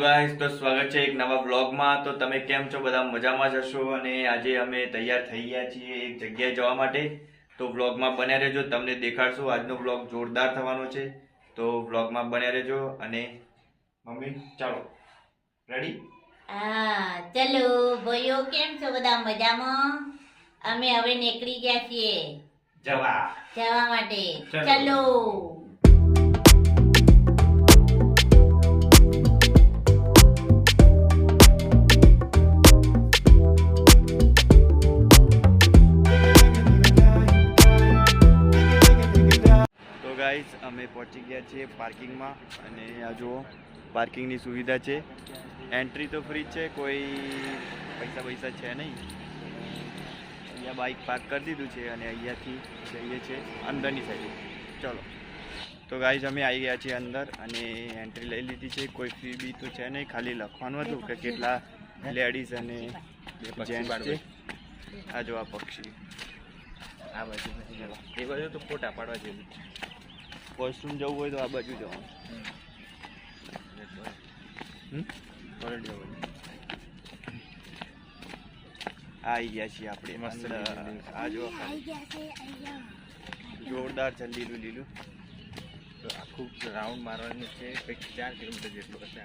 Guys તો સ્વાગત છે એક નવા બ્લોગમાં તો તમે કેમ છો? બધા મજામાં જ હશો? અને આજે અમે તૈયાર થઈ ગયા છીએ એક જગ્યાએ જવા માટે. તો બ્લોગમાં બન્યા રહેજો તમને દેખાડશું. આજનો બ્લોગ જોરદાર થવાનો છે. તો બ્લોગમાં બન્યા રહેજો અને મમ્મી ચાલો. રેડી હા ચલો. ભાઈઓ કેમ છો બધા મજામાં? અમે હવે નીકળી ગયા છીએ. જવા. જવા માટે. ચલો. ગાઈસ અમે પહોંચી ગયા છીએ પાર્કિંગમાં અને આ જુઓ, પાર્કિંગની સુવિધા છે. એન્ટ્રી તો ફ્રી છે, કોઈ પૈસા પૈસા છે નહીં. અહીંયા બાઇક પાર્ક કરી દીધું છે અને અહીંયાથી જઈએ છીએ અંદરની સાઈડ ચલો. તો ગાઈઝ અમે આવી ગયા છીએ અંદર અને એન્ટ્રી લઈ લીધી છે. કોઈ ફી બી તો છે નહીં. ખાલી લખવાનું હતું કે કેટલા લેડીઝ અને જેન્ટ્સ આ જો આ પક્ષી. આ બાજુ એ બાજુ તો ફોટા પાડવા જેવું વોશરૂમ જવું હોય તો આ બાજુ જવાનું. આવી ગયા છીએ આપણે. મસ્ત. આ જો જોરદાર છે લીલું લીલું. તો આખું રાઉન્ડ મારવાનું છે. કંઈક ચાર કિલોમીટર જેટલું હશે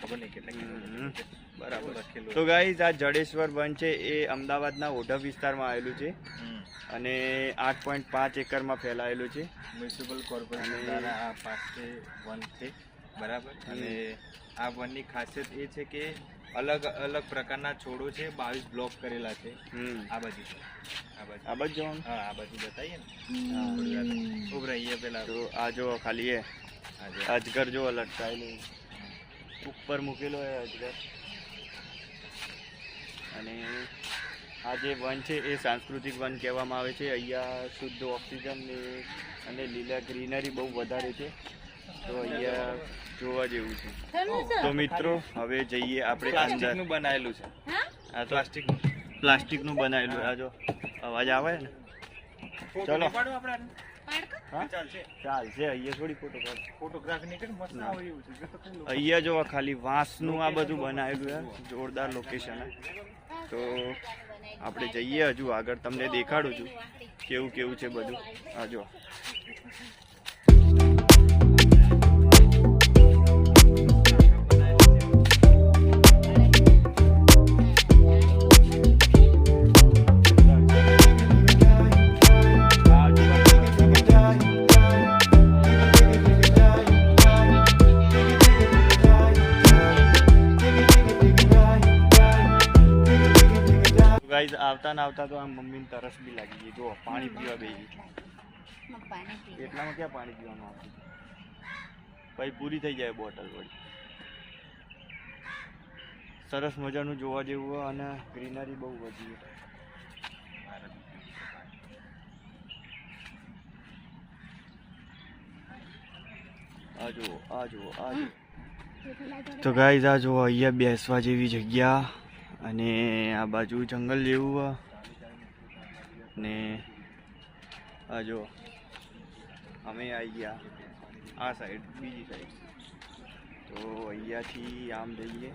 ખબર નહીં કેટલા કિલોમીટર બરાબર. તો ગાઈઝ આ જડેશ્વર વન છે એ અમદાવાદના ઓઢવ વિસ્તારમાં આવેલું છે. અને આઠ પોઈન્ટ પાંચ એકરમાં ફેલાયેલું છે. મ્યુનિસિપલ કોર્પોરેશન દ્વારા આ પાસે વન છે બરાબર? અને આ વનની ખાસિયત એ છે કે અલગ અલગ પ્રકારના છોડો છે બાવીસ બ્લોક કરેલા છે. આ બાજુ છે. આ બાજુ. આ બાજુ જવાનું? હા આ બાજુ બતાવીએ ને. થોડી રહીએ પેલા તો આ જો ખાલી એ. અજગર જો લટકાયેલું. ઉપર મૂકેલો એ અજગર. અને આ જે વન છે એ સાંસ્કૃતિક વન કહેવામાં આવે છે. અહીંયા શુદ્ધ ઓક્સિજન અને લીલા ગ્રીનરી બહુ વધારે છે. તો અહીંયા જોવા જેવું છે. તો મિત્રો હવે જઈએ આપણે અંદર. બનાવેલું છે. આ પ્લાસ્ટિક પ્લાસ્ટિકનું. બનાવેલું આ જો અવાજ આવે ને? ચલો. અહીંયા થોડી ફોટો પાડ ફોટોગ્રાફી નીકળે મસ્ત ના. આવે એવું છે. અહીંયા જો ખાલી વાંસનું આ બધું બનાવેલું છે જોરદાર લોકેશન તો આપણે જઈએ હજુ આગળ તમને દેખાડું છું કેવું કેવું છે બધું. આ જો. ગાઈઝ આવતા ને આવતા તો આમ મમ્મીને તરસ બી લાગી ગઈ. જો પાણી પીવા બેસી એટલામાં ક્યાં પાણી પીવાનું આવતું પછી પૂરી થઈ જાય બોટલ વળી. સરસ મજાનું જોવા જેવું અને ગ્રીનરી બહુ વધી છે. આ જુઓ આ જુઓ આ જુઓ. તો ગાઈઝ આ જુઓ અહીંયા બેસવા જેવી જગ્યા. અને આ બાજુ જંગલ જેવું ને આ જો અમે આવી ગયા આ સાઈડ બીજી સાઈડ તો અહીંયાથી આમ જઈએ.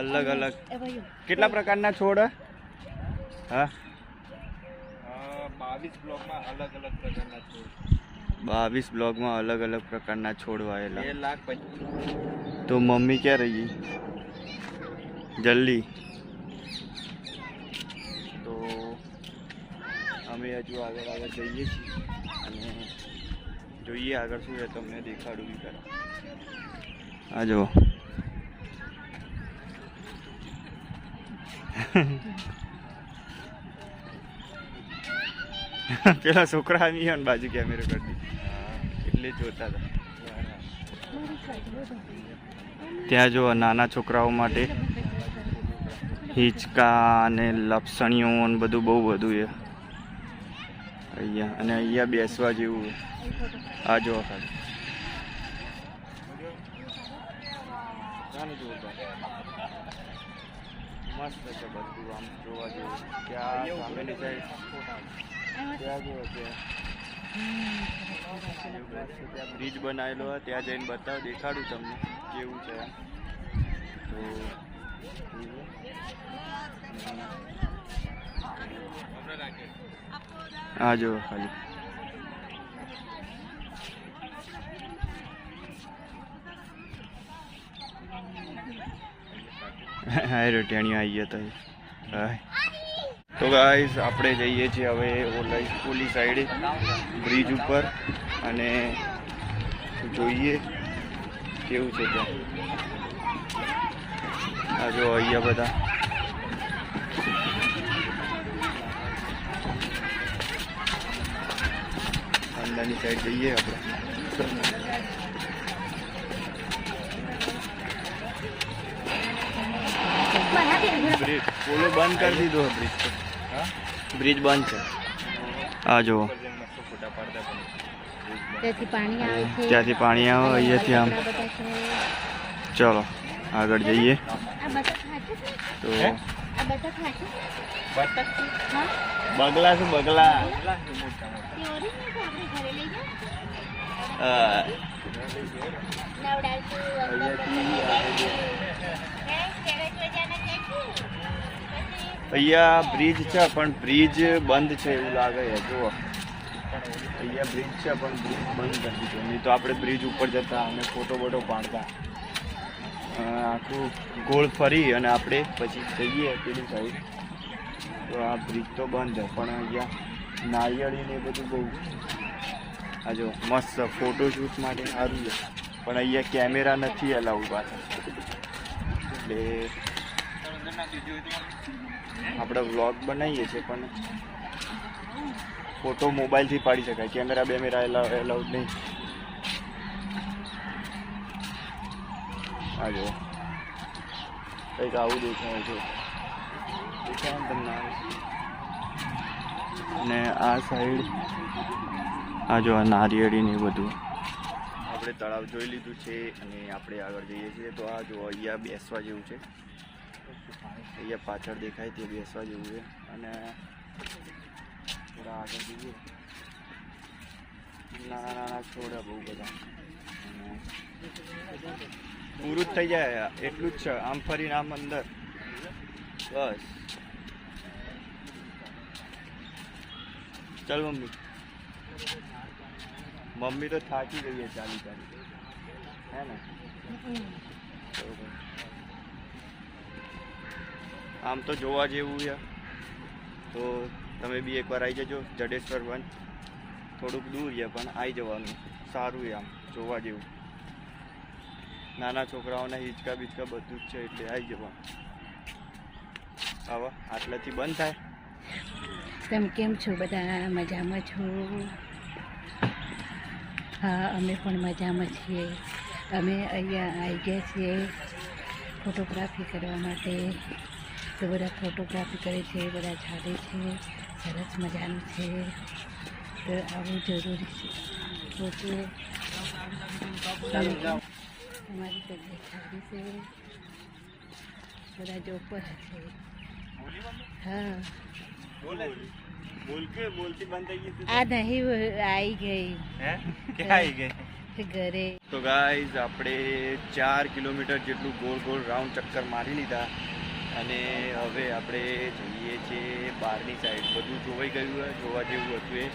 અલગ અલગ. કેટલા પ્રકારના છોડ હે? બાવીસ બ્લોકમાં અલગ અલગ પ્રકારના છોડ. બાવીસ બ્લોગમાં અલગ અલગ પ્રકારના છોડ વાયેલા. બે લાખ પંચ તો મમ્મી ક્યાં રહી જલ્દી. તો અમે હજુ આગળ આગળ જઈએ છીએ અને જોઈએ આગળ શું છે, તમને દેખાડું બી ખરા. આ જો પેલા છોકરા આવી ગયા બાજુ કેમેરો કરી એટલે જોતા હતા. ત્યાં જો નાના છોકરાઓ માટે હિંચકા અને લપસણીઓ ને બધું બહુ બધું છે. અહીંયા, અને અહીંયા બેસવા જેવું આ જો ખાલી. છે બધું આમ જોવા જેવું. ત્યાં સામેની સાઈડ ત્યાં જો બ્રિજ બનાવેલો હોય, ત્યાં જઈને બતાવો, દેખાડું તમને કેવું છે. તો હા જો ખાલી હા રોટિયાણી આવી ગયા તા. હાય તો ગાઈઝ આપણે જઈએ છીએ હવે ઓલા ઓલી સાઈડે બ્રિજ ઉપર. અને જોઈએ કેવું છે ત્યાં. આ જો અહીંયા બધા. અંદરની સાઈડ જઈએ આપણે. બ્રિજ ઓલો બંધ કરી દીધો બ્રિજ હા બ્રિજ બંધ છે. આ જુઓ. ત્યાંથી પાણી આવે છે. ત્યાંથી પાણી આવે અહીંયાથી આમ. ચલો આગળ જઈએ. આ બતક ખાશે? છે? તો હે? આ બતક ખાશે? બતક? હા બગલા શું બગલા. હા. અહીંયા બ્રિજ છે, પણ બ્રિજ બંધ છે એવું લાગે છે, જુઓ. અહીંયા બ્રિજ છે, પણ બ્રિજ બંધ કરી નહીં તો આપણે બ્રિજ ઉપર જતા અને ફોટો બોટો પાડતા. આખું ગોળ ફરી અને આપણે પછી જઈએ પેલી સાઈડ તો આ બ્રિજ તો બંધ છે, પણ અહીંયા નારિયેળી ને એ બધું બહુ આ જો મસ્ત ફોટોશૂટ માટે સારું છે. પણ અહીંયા કેમેરા નથી અલાઉ પાછા એટલે આપણે વ્લોગ બનાવીએ છીએ, પણ ફોટો મોબાઈલથી પાડી શકાય. કેમેરા બેમેરા એલાઉડ નહીં. આ જો કંઈક આવું દેખાય છે. દેખાય તમને અને આ સાઈડ આ જો આ નારિયેળી ને બધું. આપણે તળાવ જોઈ લીધું છે અને આપણે આગળ જઈએ છીએ. તો આ જો અહીંયા બેસવા જેવું છે. અહીંયા પાછળ દેખાય તે બેસવા જેવું છે અને થોડા આગળ જઈએ નાના નાના છોડ્યા બહુ બધા અને પૂરું જ થઈ જાય એટલું જ છે આમ ફરીને આમ અંદર બસ ચાલ મમ્મી મમ્મી તો થાકી ગઈ છે ચાલી ચાલી હે ને બરોબર. આમ તો જોવા જેવું છે. તો તમે બી એકવાર આવી જજો, જડેશ્વર વન. થોડુંક દૂર છે, પણ આવી જવાનું. સારું છે આમ, જોવા જેવું. નાના છોકરાઓના હિંચકા બીચકા બધું જ છે, એટલે આવી જવાનું. આવા, આટલાથી બંધ થાય. તમે કેમ છો? બધા મજામાં છો? હા, અમે પણ મજામાં છીએ. અમે અહીંયા આવી ગયા છીએ ફોટોગ્રાફી કરવા માટે. તો બધા ફોટોગ્રાફી કરે છે બધા ચાલે છે સરસ મજાનું છે. તો આવું જરૂરી છે. ફોટો તમારી તબિયત સારી છે. બધા જોબ પર છે. હા. આ નહીં આવી ગઈ. ક્યાં આવી ગઈ? ઘરે. તો ગાઈઝ આપણે ચાર કિલોમીટર જેટલું ગોળ ગોળ રાઉન્ડ ચક્કર મારી લીધા. અને હવે આપણે જઈએ છીએ બહારની સાઈડ બધું જોવાઈ ગયું હોય જોવા જેવું હતું એ.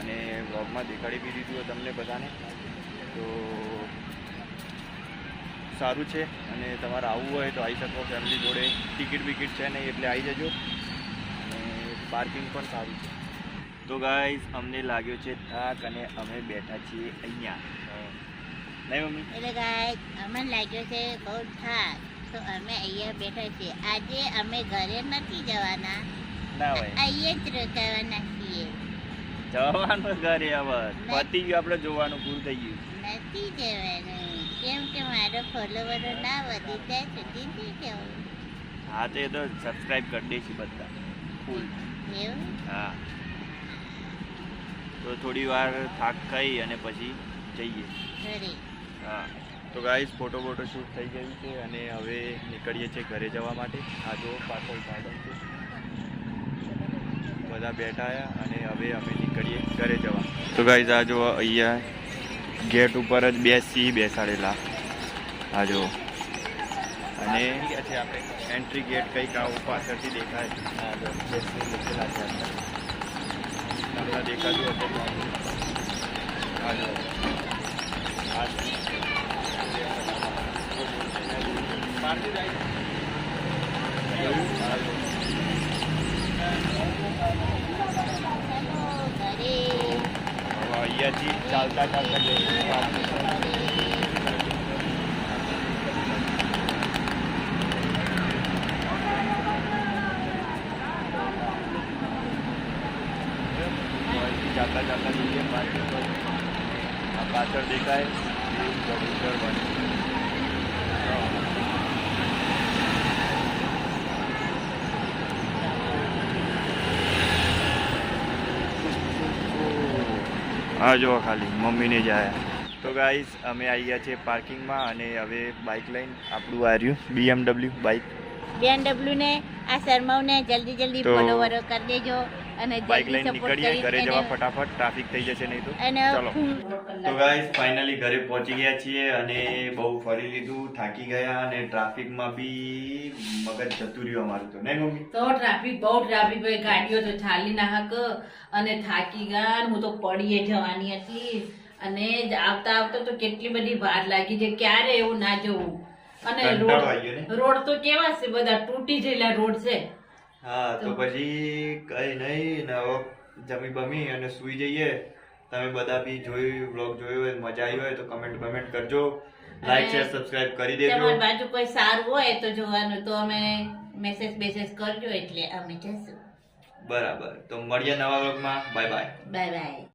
અને વ્લોગમાં દેખાડી બી દીધું હોય તમને બધાને. તો સારું છે. અને તમારે આવવું હોય તો આવી શકો ફેમિલી જોડે. ટિકિટ બિકિટ છે નહીં એટલે આવી જજો. અને પાર્કિંગ પણ સારું છે. તો ગાઈઝ અમને લાગ્યો છે થાક અને અમે બેઠા છીએ અહીંયા. નહીં મમ્મી? એટલે અમને લાગ્યો છે બહુ થાક. તો અમે અહીંયા બેઠા છીએ. આજે અમે ઘરે નથી જવાના. ના ભાઈ અહીંયા જ રોકાવાના છીએ. જવાનું ઘરે હવે. પતી ગયું આપણે જોવાનું પૂરું થઈ ગયું. નથી જવાનું. કેમ કે મારો ફોલોવરો ના વધી જાય સુધી નહીં જવું હા તો એ તો સબસ્ક્રાઇબ કરી દઈશું બધા. ફૂલ એવું? હા. તો થોડી વાર થાક ખાઈ અને પછી જઈએ. હા. તો ગાઈઝ ફોટો ફોટો શૂટ થઈ ગયું છે અને હવે નીકળીએ છીએ ઘરે જવા માટે. આ જો પાછળ ગાર્ડન છે. બધા બેઠા આવ્યા અને હવે અમે નીકળીએ ઘરે જવા. તો ગાઈઝ આ જો અહીંયા ગેટ ઉપર જ બે સિંહ બેસાડેલા. આ જો અને આપણે એન્ટ્રી ગેટ કંઈક આવું પાછળથી દેખાય. દેખાતું હતું આ જો આ અહીંયાથી ચાલતા ચાલતા અહીંથી ચાલતા ચાલતા જઈએ. આ પાછળ દેખાય. કબૂતર બને હા જો ખાલી મમ્મીને જ આયા. તો ગાઈઝ અમે આવી ગયા છીએ પાર્કિંગમાં અને હવે બાઇક લઈને આપણું આ રહ્યું બીએમડબલ્યુ બાઇક બીએમડબલ્યુ ને આ શર્માઓને જલ્દી જલ્દી ફોલોવરો ફોલો કરી દેજો. અને બાઇક લઈને નીકળીએ ઘરે જવા ફટાફટ ટ્રાફિક થઈ જશે નહીં તો. ચલો. તો ગાઈસ ફાઇનલી ઘરે પહોંચી ગયા છીએ અને બહુ ફરી લીધું થાકી ગયા અને ટ્રાફિકમાં બી મગજ જતું રહ્યું અમારું તો નહીં મમ્મી? તો ટ્રાફિક બહુ ટ્રાફિક હોય ગાડીઓ તો ચાલી નાહક અને થાકી ગયા હું તો પડીએ જવાની હતી. અને આવતા આવતા તો કેટલી બધી વાર લાગી છે ક્યારે એવું ના જવું? અને? રોડ રોડ તો કેવા છે બધા તૂટી ગયેલા રોડ છે. હા તો પછી કઈ નહીં ને જમી બમી અને સુઈ જઈએ. તમે બધા બી જોયું બ્લોગ જોયો હોય મજા આવી હોય તો કમેન્ટ કમેન્ટ કરજો. લાઈક શેર સબસ્ક્રાઇબ કરી દેજો. તમારી બાજુ કોઈ સારું હોય તો જોવાનું તો અમે મેસેજ બેસેજ કરજો એટલે અમે જશું બરાબર. તો મળીએ નવા વ્લોગમાં બાય બાય બાય બાય